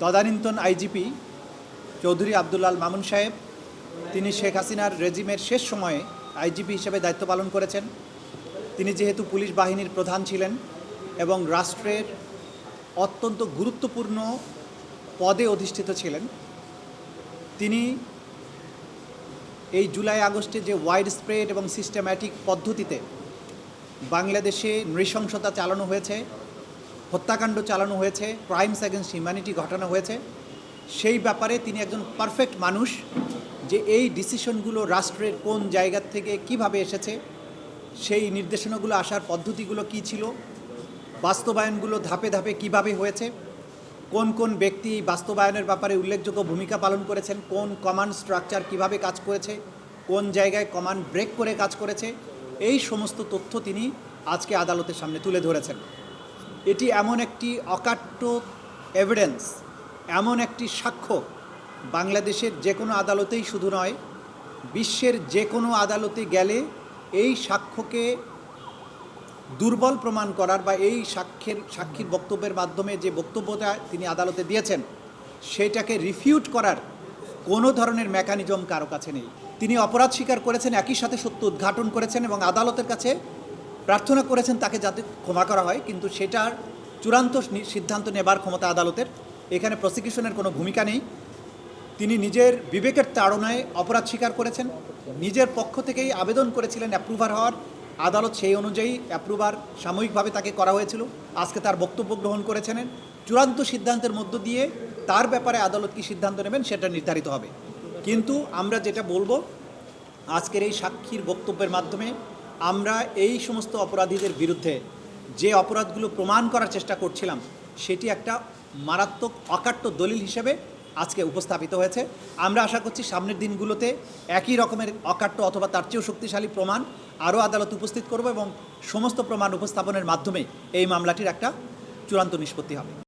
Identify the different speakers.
Speaker 1: তদানীন্তন আইজিপি চৌধুরী আবদুল্লাল মামুন সাহেব, তিনি শেখ হাসিনার রেজিমের শেষ সময়ে আইজিপি হিসেবে দায়িত্ব পালন করেছেন। তিনি যেহেতু পুলিশ বাহিনীর প্রধান ছিলেন এবং রাষ্ট্রের অত্যন্ত গুরুত্বপূর্ণ পদে অধিষ্ঠিত ছিলেন, তিনি এই জুলাই আগস্টে যে ওয়াইড স্প্রেড এবং সিস্টেম্যাটিক পদ্ধতিতে বাংলাদেশে নৃশংসতা চালানো হয়েছে হত্যাকাণ্ড চালানো হয়েছে ক্রাইমস অ্যাগেন্স্ট হিউম্যানিটি ঘটানো হয়েছে। সেই ব্যাপারে তিনি একজন পারফেক্ট মানুষ যে এই ডিসিশনগুলো রাষ্ট্রের কোন জায়গা থেকে কীভাবে এসেছে, সেই নির্দেশনাগুলো আসার পদ্ধতিগুলো কী ছিল, বাস্তবায়নগুলো ধাপে ধাপে কীভাবে হয়েছে, কোন কোন ব্যক্তি বাস্তবায়নের ব্যাপারে উল্লেখযোগ্য ভূমিকা পালন করেছেন, কোন কমান্ড স্ট্রাকচার কীভাবে কাজ করেছে, কোন জায়গায় কমান্ড ব্রেক করে কাজ করেছে, এই সমস্ত তথ্য তিনি আজকে আদালতের সামনে তুলে ধরেছেন। এটি এমন একটি অকাট্য এভিডেন্স এমন একটি সাক্ষ্য। বাংলাদেশের যে কোনো আদালতেই শুধু নয়, বিশ্বের যে কোনো আদালতে গেলে এই সাক্ষ্যকে দুর্বল প্রমাণ করার বা এই সাক্ষ্যের, সাক্ষীর বক্তব্যের মাধ্যমে যে বক্তব্যটা তিনি আদালতে দিয়েছেন, সেটাকে রিফিউট করার কোনো ধরনের মেকানিজম কারও কাছে নেই। তিনি অপরাধ স্বীকার করেছেন, একই সাথে সত্য উদ্ঘাটন করেছেন এবং আদালতের কাছে প্রার্থনা করেছেন তাকে যাতে ক্ষমা করা হয়, কিন্তু সেটার চূড়ান্ত সিদ্ধান্ত নেবার ক্ষমতা আদালতের। এখানে প্রসিকিউশনের কোনো ভূমিকা নেই। তিনি নিজের বিবেকের তাড়নায় অপরাধ স্বীকার করেছেন। নিজের পক্ষ থেকেই আবেদন করেছিলেন অ্যাপ্রুভার হওয়ার। আদালত সেই অনুযায়ী অ্যাপ্রুভার সাময়িকভাবে তাকে করা হয়েছিল। আজকে তার বক্তব্য গ্রহণ করেছেন। চূড়ান্ত সিদ্ধান্তের মধ্য দিয়ে তার ব্যাপারে আদালত কী সিদ্ধান্ত নেবেন সেটা নির্ধারিত হবে। কিন্তু আমরা যেটা বলব, আজকের এই সাক্ষীর বক্তব্যের মাধ্যমে আমরা এই সমস্ত অপরাধীদের বিরুদ্ধে যে অপরাধগুলো প্রমাণ করার চেষ্টা করছিলাম, সেটি একটা মারাত্মক অকাট্য দলিল হিসেবে আজকে উপস্থাপিত হয়েছে। আমরা আশা করছি সামনের দিনগুলোতে একই রকমের অকাট্য অথবা তার চেয়েও শক্তিশালী প্রমাণ আরও আদালত উপস্থিত করব এবং সমস্ত প্রমাণ উপস্থাপনের মাধ্যমে এই মামলাটির একটা চূড়ান্ত নিষ্পত্তি হবে।